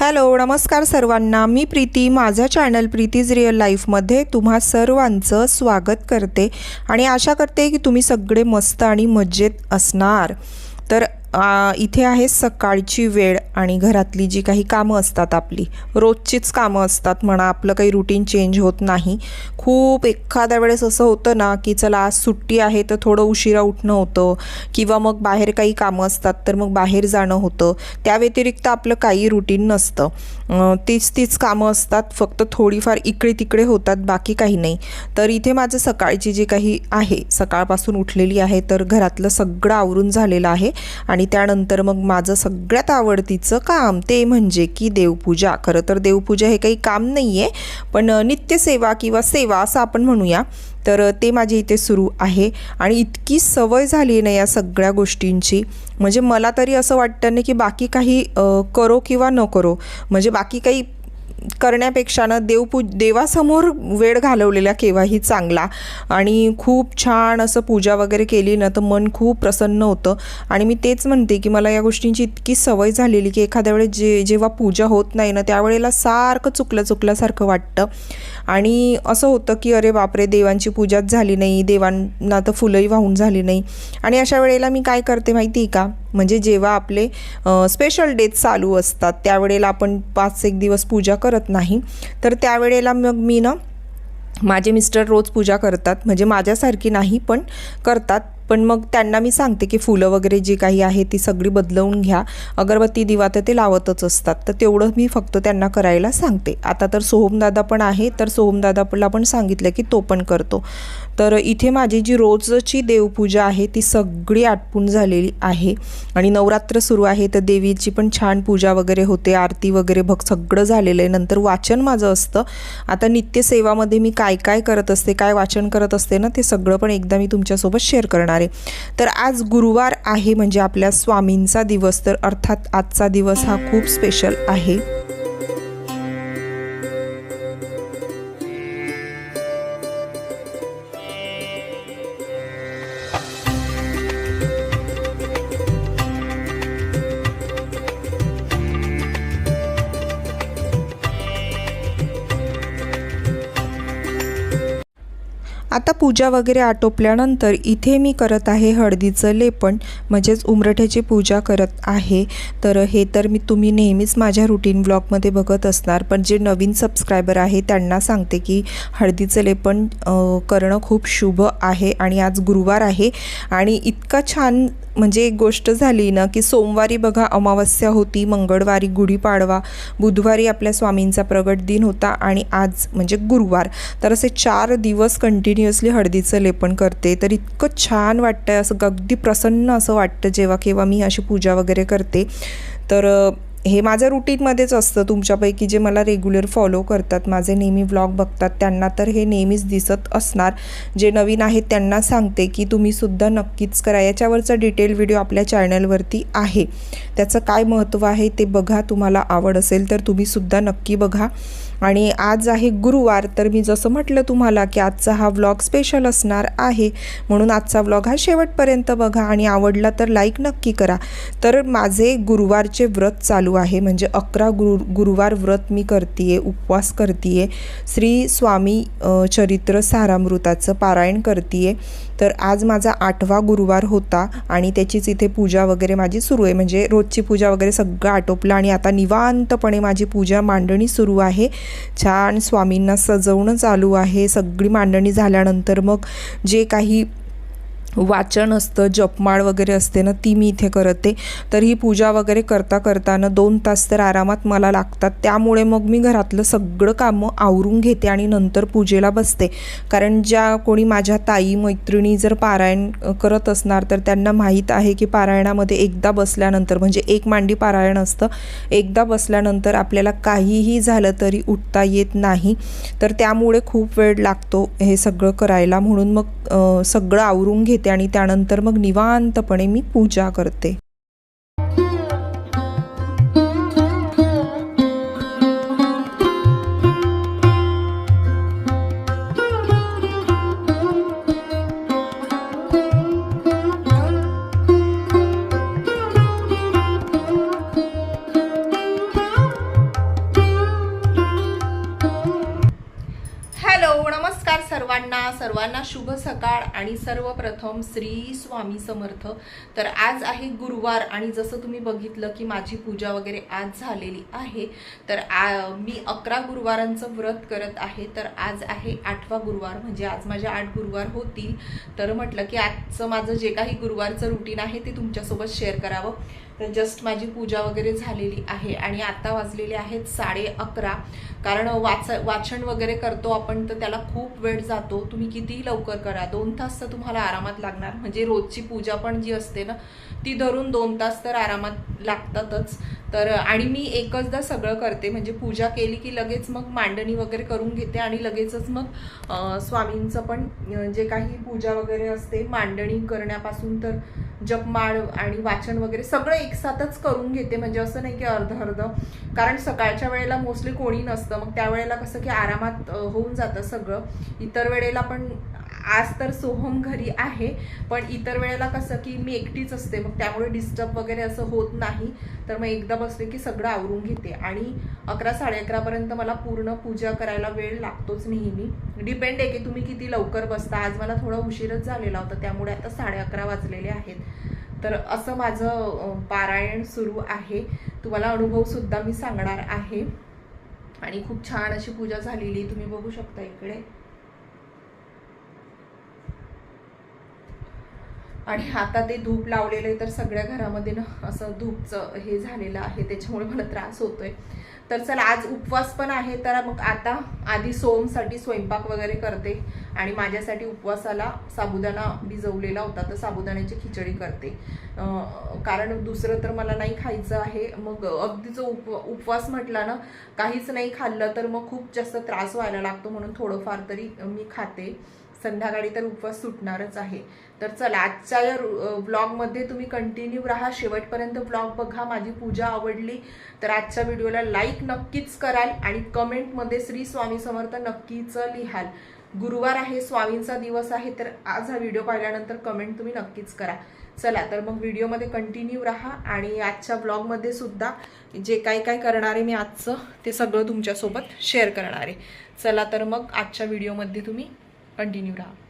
Hello नमस्कार सर्वांना. मी प्रीती. माझं चॅनल प्रीतीज रिअल लाईफमध्ये तुम्हा सर्वांचं स्वागत करते आणि आशा करते की तुम्ही सगळे मस्त आणि मजेत असणार. तर इथे आहे सकाळची वेळ आणि घरातली जी काही कामं असतात आपली. रोजचीच कामं असतात म्हणा आपलं काही रुटीन चेंज होत नाही. खूप एखाद्या वेळेस असं होतं ना की चला आज सुट्टी आहे तर थोडं उशिरा उठणं होतं किंवा मग बाहेर काही कामं असतात तर मग बाहेर जाणं होतं. त्या व्यतिरिक्त आपलं काही रुटीन नसतं. तीच तीच कामं असतात फक्त थोडीफार इकडे तिकडे होतात बाकी काही नाही. तर इथे माझं सकाळची जी काही आहे सकाळपासून उठलेली आहे तर घरातलं सगळं आवरून झालेलं आहे आणि आणि त्यानंतर मग माझं सगळ्यात आवडतीचं काम ते म्हणजे की देवपूजा. खरं तर देवपूजा हे काही काम नाही आहे पण नित्यसेवा किंवा सेवा असं आपण म्हणूया. तर ते माझे इथे सुरू आहे. आणि इतकी सवय झाली ना या सगळ्या गोष्टींची. म्हणजे मला तरी असं वाटतं ना की बाकी काही करो किंवा न करो. म्हणजे बाकी काही करण्यापेक्षा ना देवपू देवासमोर वेळ घालवलेला केव्हाही चांगला. आणि खूप छान असं पूजा वगैरे केली ना तर मन खूप प्रसन्न होतं. आणि मी तेच म्हणते की मला या गोष्टींची इतकी सवय झालेली की एखाद्या वेळेस जे जेव्हा पूजा होत नाही ना त्यावेळेला सारखं चुकलं चुकल्यासारखं वाटतं. आणि असं होतं की अरे बापरे देवांची पूजाच झाली नाही देवांना तर फुलंही वाहून झाली नाही. आणि अशा वेळेला मी काय करते माहिती आहे का? म्हणजे जेव्हा आपले स्पेशल डेज चालू असतात त्यावेळेला आपण पाच एक दिवस पूजा करत नाही. तर त्यावेळेला मग मी ना माझे मिस्टर रोज पूजा करतात. म्हणजे माझ्यासारखी नाही पण करतात. पण मग त्यांना मी सांगते की फुलं वगैरे जी काही आहे ती सगळी बदलवून घ्या. अगरबत्ती दिवा तर ते लावतच असतात. तर तेवढं मी फक्त त्यांना करायला सांगते. आता तर सोहमदादा पण आहे. तर सोहमदादाला पण सांगितलं की तो पण करतो. तर इथे माझी जी रोजची देवपूजा आहे ती सगळी आटपून झालेली आहे. आणि नवरात्र सुरू आहे तर देवीची पण छान पूजा वगैरे होते आरती वगैरे भग सगळं झालेलं आहे. नंतर वाचन माझं असतं. आता नित्यसेवामध्ये मी काय काय करत असते काय वाचन करत असते ना ते सगळं पण एकदा मी तुमच्यासोबत शेअर करणार आहे. तर आज गुरुवार आहे म्हणजे आपल्या स्वामींचा दिवस. तर अर्थात आजचा दिवस हा खूप स्पेशल आहे. आता पूजा वगैरे आटोपल्यानंतर इथे मी करत आहे हळदीचं लेपण म्हणजेच उमरठ्याची पूजा करत आहे. तर हे तर मी तुम्ही नेहमीच माझ्या रुटीन ब्लॉगमध्ये बघत असणार पण जे नवीन सबस्क्रायबर आहे त्यांना सांगते की हळदीचं लेपण करणं खूप शुभ आहे आणि आज गुरुवार आहे. आणि इतका छान म्हणजे एक गोष्ट झाली ना की सोमवारी बघा अमावस्या होती मंगळवारी गुढीपाडवा बुधवारी आपल्या स्वामींचा प्रगट दिन होता आणि आज म्हणजे गुरुवार. तर असे चार दिवस कंटिन्युअसली हळदीचं लेपन करते. तर इतकं छान वाटतं आहे असं अगदी प्रसन्न असं वाटतं जेव्हा केव्हा मी अशी पूजा वगैरे करते. तर हे माझ्या रुटीनमध्येच असतं तुमच्यापैकी जे मला रेग्युलर फॉलो करतात. माझे नेहमी व्लॉग बघतात त्यांना तर हे नेहमीच दिसत असणार. जे नवीन आहेत त्यांना सांगते की तुम्हीसुद्धा नक्कीच करा. याच्यावरचा डिटेल व्हिडिओ आपल्या चॅनलवरती आहे. त्याचं काय महत्त्व आहे ते बघा. तुम्हाला आवड असेल तर तुम्हीसुद्धा नक्की बघा. आणि आज आहे गुरुवार तर मी जसं म्हटलं तुम्हाला की आजचा हा व्लॉग स्पेशल असणार आहे. म्हणून आजचा व्लॉग हा शेवटपर्यंत बघा आणि आवडला तर लाईक नक्की करा. तर माझे गुरुवारचे व्रत चालू आहे. म्हणजे अकरा गुरु गुरुवार व्रत मी करते उपवास करते श्री स्वामी चरित्र सारामृताचं पारायण करते तर आज माझा आठवा गुरुवार होता आणि त्याचीच इथे पूजा वगैरे माझी सुरू आहे. म्हणजे रोजची पूजा वगैरे सगळं आटोपलं आणि आता निवांतपणे माझी पूजा मांडणी सुरू आहे. छान स्वामींना सजवणं चालू आहे. सगळी मांडणी झाल्यानंतर मग जे काही वाचन असतं जपमाळ वगैरे असते ना ती मी इथे करते. तर ही पूजा वगैरे करता करताना दोन तास तर आरामात मला लागतात. त्यामुळे मग मी घरातलं सगळं कामं आवरून घेते आणि नंतर पूजेला बसते. कारण ज्या कोणी माझ्या ताई मैत्रिणी जर पारायण करत असणार तर त्यांना माहीत आहे की पारायणामध्ये एकदा बसल्यानंतर म्हणजे एक मांडी पारायण असतं एकदा बसल्यानंतर आपल्याला काहीही झालं तरी उठता येत नाही. तर त्यामुळे खूप वेळ लागतो हे सगळं करायला. म्हणून मग सगळं आवरून घेते. आणि त्यानंतर मग निवांतपणे मी पूजा करते. आणि सर्वप्रथम श्री स्वामी समर्थ. तर आज आहे गुरुवार आणि जसं तुम्ही बघितलं की माझी पूजा वगैरे आज झालेली आहे तर आ, मी अकरा गुरुवारांचं व्रत करत आहे. तर आज आहे आठवा गुरुवार म्हणजे आज माझ्या आठ गुरुवार होतील. तर म्हटलं की आजचं माझं जे काही गुरुवारचं रुटीन आहे ते तुमच्यासोबत शेअर करावं. तर जस्ट माझी पूजा वगैरे झालेली आहे आणि आता वाजलेले आहेत साडे अकरा. कारण वाच वाचन वगैरे करतो आपण तर त्याला खूप वेळ जातो. तुम्ही कितीही लवकर करा. दोन तास तर तुम्हाला आरामात लागणार. म्हणजे रोजची पूजा पण जी असते ना ती धरून दोन तास तर आरामात लागतातच. तर आणि मी एकचदा सगळं करते. म्हणजे पूजा केली की लगेच मग मांडणी वगैरे करून घेते आणि लगेचच मग स्वामींचं पण जे काही पूजा वगैरे असते मांडणी करण्यापासून तर जपमाळ आणि वाचन वगैरे सगळं एकसाथच करून घेते. म्हणजे असं नाही की अर्ध अर्ध. कारण सकाळच्या वेळेला मोस्टली कोणी नसतं. मग त्यावेळेला कसं की आरामात होऊन जातं सगळं. इतर वेळेला पण आज तर सोहम घरी आहे पण इतर वेळेला कसं की मी एकटीच असते मग त्यामुळे डिस्टर्ब वगैरे असं होत नाही. तर मग एकदा बसले की सगळं आवरून घेते. आणि अकरा साडे अकरापर्यंत मला पूर्ण पूजा करायला वेळ लागतोच नेहमी. डिपेंड आहे की तुम्ही किती लवकर बसता. आज मला थोडा उशीरच झालेला होता त्यामुळे आता साडे अकरा वाजलेले आहेत. तर असं माझं पारायण सुरू आहे. तुम्हाला अनुभवसुद्धा मी सांगणार आहे. आणि खूप छान अशी पूजा झालेली तुम्ही बघू शकता इकडे. आणि आता ते धूप लावलेलं आहे तर सगळ्या घरामध्ये ना असं धूपचं हे झालेलं आहे त्याच्यामुळे मला त्रास होतोय. तर चला आज उपवास पण आहे तर मग आता आधी सोमसाठी स्वयंपाक वगैरे करते आणि माझ्यासाठी उपवासाला साबुदाणा भिजवलेला होता तर साबुदाण्याची खिचडी करते. कारण दुसरं तर मला नाही खायचं आहे. मग अगदीच उप उपवास म्हटला ना काहीच नाही खाल्लं तर मग खूप जास्त त्रास व्हायला लागतो म्हणून थोडंफार तरी मी खाते. संध्याकाळी तर उपवास सुटणारच आहे. तर चला आजच्या या ब्लॉगमध्ये तुम्ही कंटिन्यू राहा. शेवटपर्यंत ब्लॉग बघा. माझी पूजा आवडली तर आजच्या व्हिडिओला लाईक नक्कीच कराल आणि कमेंटमध्ये श्री स्वामी समर्थ नक्कीच लिहाल. गुरुवार आहे स्वामींचा दिवस आहे तर आज हा व्हिडिओ पाहिल्यानंतर कमेंट तुम्ही नक्कीच करा. चला तर मग व्हिडिओमध्ये कंटिन्यू राहा आणि आजच्या ब्लॉगमध्ये सुद्धा जे काय काय करणार आहे मी आजचं ते सगळं तुमच्यासोबत शेअर करणार आहे. चला तर मग आजच्या व्हिडिओमध्ये तुम्ही कंटिन्यू राहा.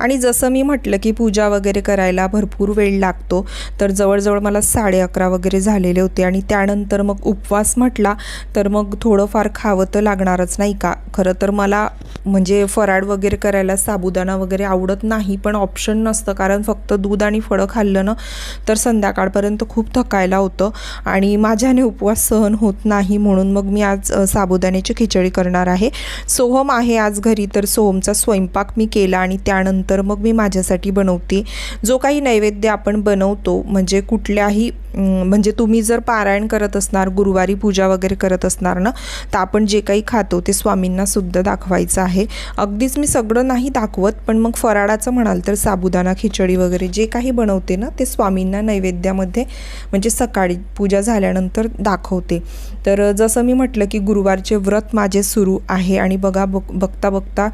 आणि जसं मी म्हटलं की पूजा वगैरे करायला भरपूर वेळ लागतो तर जवळजवळ मला साडे अकरा वगैरे झालेले होते आणि त्यानंतर मग उपवास म्हटला तर मग थोडंफार खावं तर लागणारच नाही का? खरं तर मला म्हणजे फराळ वगैरे करायला साबुदाणा वगैरे आवडत नाही पण ऑप्शन नसतं कारण फक्त दूध आणि फळं खाल्लं ना तर संध्याकाळपर्यंत खूप थकायला होतं आणि माझ्याने उपवास सहन होत नाही म्हणून मग मी आज साबुदाण्याची खिचडी करणार आहे. सोहम आहे आज घरी तर सोहमचा स्वयंपाक मी केला आणि त्यानंतर मग मी माझ्यासाठी बनवते. जो काही नैवेद्य आपण बनवतो म्हणजे कुठल्याही म्हणजे तुम्ही जर पारायण करत असणार गुरुवारी पूजा वगैरे करत असणार ना तर आपण जे काही खातो ते स्वामींना सुद्धा दाखवायचं आहे. अगदीच मी सगळं नाही दाखवत पण मग फराळाचं म्हणाल तर साबुदाणा खिचडी वगैरे जे काही बनवते ना ते स्वामींना नैवेद्यामध्ये म्हणजे सकाळी पूजा झाल्यानंतर दाखवते. तर जसं मी म्हटलं की गुरुवारचे व्रत माझे सुरू आहे आणि बघा बघ बघता बघता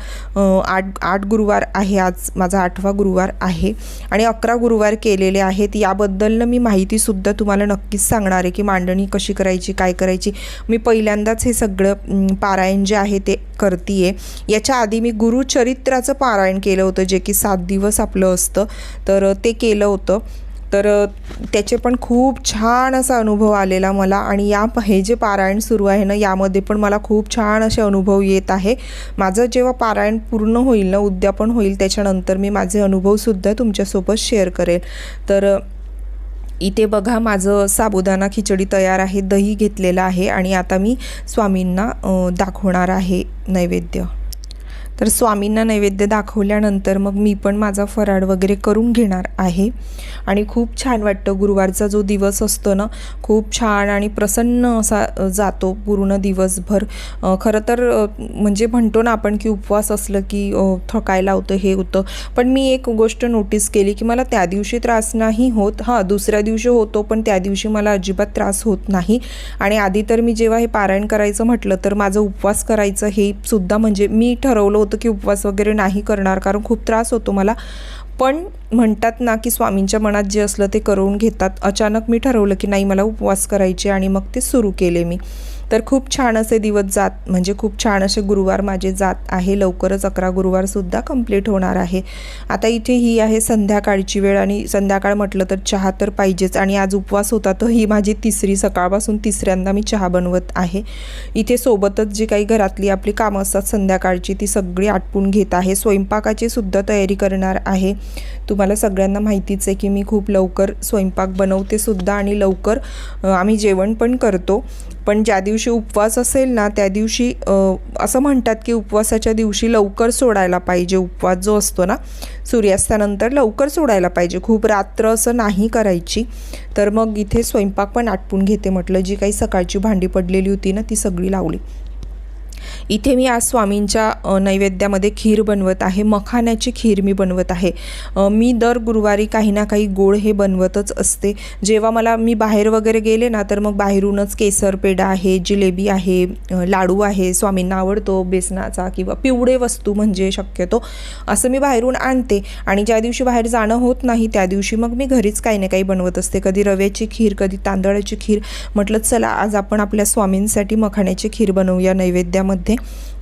आठ आठ गुरुवार आहे आज माझा आठवा गुरुवार आहे. आणि अकरा गुरुवार केलेले आहेत याबद्दल मी माहितीसुद्धा तुम्हाला नक्कीच सांगणार आहे की मांडणी कशी करायची काय करायची. मी पहिल्यांदाच हे सगळं पारायण जे आहे ते करते याच्या आधी मी गुरुचरित्राचं पारायण केलं होतं जे की सात दिवस आपलं असतं. तर ते केलं होतं. तर त्याचे पण खूप छान असा अनुभव आलेला मला आणि या हे जे पारायण सुरू आहे ना यामध्ये पण मला खूप छान असे अनुभव येत आहे. माझं जेव्हा पारायण पूर्ण होईल ना उद्यापन होईल त्याच्यानंतर मी माझे अनुभवसुद्धा तुमच्यासोबत शेअर करेल. तर इथे बघा माझं साबुदाणा खिचडी तयार आहे दही घेतलेलं आहे आणि आता मी स्वामींना दाखवणार आहे नैवेद्य. तर स्वामींना नैवेद्य दाखवल्यानंतर मग मी पण माझा फराळ वगैरे करून घेणार आहे. आणि खूप छान वाटतं गुरुवारचा जो दिवस असतो ना खूप छान आणि प्रसन्न असा जातो पूर्ण दिवसभर. खरं तर म्हणजे म्हणतो ना आपण की उपवास असलं की थकायला होतं हे होतं. पण मी एक गोष्ट नोटीस केली की मला त्या दिवशी त्रास नाही होत. हां दुसऱ्या दिवशी होतो पण त्या दिवशी मला अजिबात त्रास होत नाही. आणि आधी तर मी जेव्हा हे पारायण करायचं म्हटलं तर माझं उपवास करायचं हे सुद्धा म्हणजे मी ठरवलं होतं की उपवास वगैरे नाही करणार कारण खूप त्रास होतो मला. पण म्हणतात ना की स्वामींच्या मनात जे असलं ते करून घेतात. अचानक मी ठरवलं की नाही मला उपवास करायचे आणि मग ते सुरू केले मी. तर खूप छान असे दिवस जात म्हणजे खूप छान असे गुरुवार माझे जात आहे. लवकरच अकरा गुरुवारसुद्धा कंप्लीट होणार आहे. आता इथे ही आहे संध्याकाळची वेळ आणि संध्याकाळ म्हटलं तर चहा तर पाहिजेच आणि आज उपवास होता तर ही माझी तिसरी सकाळपासून तिसऱ्यांदा मी चहा बनवत आहे. इथे सोबतच जी काही घरातली आपली कामं असतात संध्याकाळची ती सगळी आटपून घेत आहे. स्वयंपाकाची सुद्धा तयारी करणार आहे. तुम्हाला सगळ्यांना माहितीच आहे की मी खूप लवकर स्वयंपाक बनवते सुद्धा आणि लवकर आम्ही जेवण पण करतो. पण ज्या दिवशी उपवास असेल ना त्या दिवशी असं म्हणतात की उपवासाच्या दिवशी लवकर सोडायला पाहिजे. उपवास जो असतो ना सूर्यास्तानंतर लवकर सोडायला पाहिजे. खूप रात्र असं नाही करायची. तर मग इथे स्वयंपाक पण आटपून घेते म्हटलं. जी काही सकाळची भांडी पडलेली होती ना ती सगळी लावली. इथे मी आज स्वामींच्या नैवेद्यामध्ये खीर बनवत आहे. मखाण्याची खीर मी बनवत आहे. मी दर गुरुवारी काही ना काही गोड हे बनवतच असते. जेव्हा मला मी बाहेर वगैरे गेले ना तर मग बाहेरूनच केसर पेढा आहे जिलेबी आहे लाडू आहे. स्वामींना आवडतो बेसनाचा किंवा पिवळे वस्तू म्हणजे शक्यतो असं मी बाहेरून आणते. आणि ज्या दिवशी बाहेर जाणं होत नाही त्या दिवशी मग मी घरीच काही ना काही बनवत असते. कधी रव्याची खीर कधी तांदळाची खीर. म्हटलं चला आज आपण आपल्या स्वामींसाठी मखाण्याची खीर बनवूया नैवेद्यामध्ये.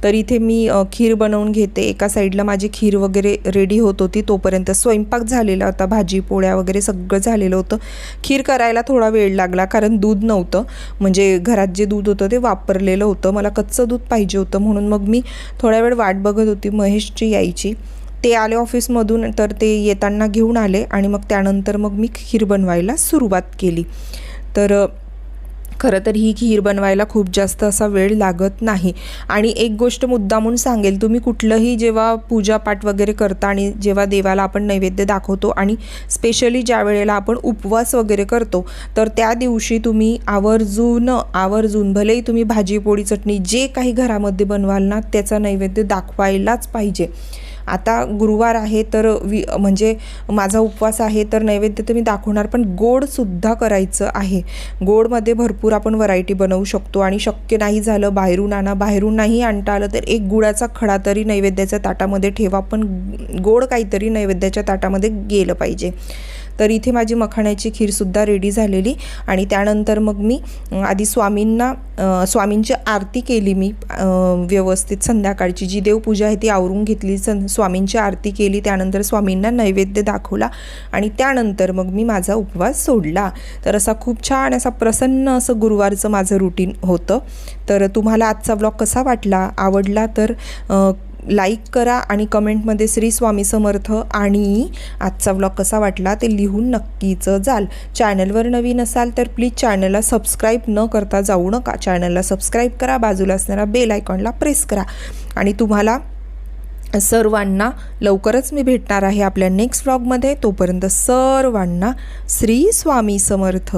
तर इथे मी खीर बनवून घेते. एका साईडला माझी खीर वगैरे रेडी होत होती. तोपर्यंत स्वयंपाक झालेला होता. भाजी पोळ्या वगैरे सगळं झालेलं होतं. खीर करायला थोडा वेळ लागला कारण दूध नव्हतं. म्हणजे घरात जे दूध होतं ते वापरलेलं होतं. मला कच्चं दूध पाहिजे होतं. म्हणून मग मी थोड्या वेळ वाट बघत होती महेशची यायची. ते आले ऑफिसमधून तर ते येताना घेऊन आले आणि मग त्यानंतर मग मी खीर बनवायला सुरुवात केली. तर खरं तर ही खीर बनवायला खूप जास्त असा वेळ लागत नाही. आणि एक गोष्ट मुद्दामून सांगेल तुम्ही कुठलंही जेव्हा पूजापाठ वगैरे करता आणि जेव्हा देवाला आपण नैवेद्य दाखवतो आणि स्पेशली ज्या वेळेला आपण उपवास वगैरे करतो तर त्या दिवशी तुम्ही आवर्जून आवर्जून भलेही तुम्ही भाजी पोळी चटणी जे काही घरामध्ये बनवाल ना त्याचा नैवेद्य दाखवायलाच पाहिजे. आता गुरुवार आहे तर वि म्हणजे माझा उपवास आहे तर नैवेद्य तर मी दाखवणार पण गोडसुद्धा करायचं आहे. गोडमध्ये भरपूर आपण व्हरायटी बनवू शकतो आणि शक्य नाही झालं बाहेरून आणा बाहेरून नाही आणता आलं तर एक गुळाचा खडा तरी नैवेद्याच्या ताटामध्ये ठेवा पण गोड काहीतरी नैवेद्याच्या ताटामध्ये गेलं पाहिजे. तर इथे माझी मखाण्याची खीरसुद्धा रेडी झालेली. आणि त्यानंतर मग मी आधी स्वामींना स्वामींची आरती केली मी व्यवस्थित संध्याकाळची जी देवपूजा आहे ती आवरून घेतली सं स्वामींची आरती केली त्यानंतर स्वामींना नैवेद्य दाखवला आणि त्यानंतर मग मी माझा उपवास सोडला. तर असा खूप छान असा प्रसन्न असं गुरुवारचं माझं रुटीन होतं. तर तुम्हाला आजचा ब्लॉग कसा वाटला आवडला तर लाईक करा आणि कमेंटमध्ये श्री स्वामी समर्थ आणि आजचा व्लॉग कसा वाटला ते लिहून नक्कीच जाल. चॅनलवर नवीन असाल तर प्लीज चॅनलला सबस्क्राईब न करता जाऊ नका. चॅनलला सबस्क्राईब करा बाजूला असणारा बेल आयकॉनला प्रेस करा. आणि तुम्हाला सर्वांना लवकरच मी भेटणार आहे आपल्या नेक्स्ट व्लॉगमध्ये तोपर्यंत सर्वांना श्री स्वामी समर्थ.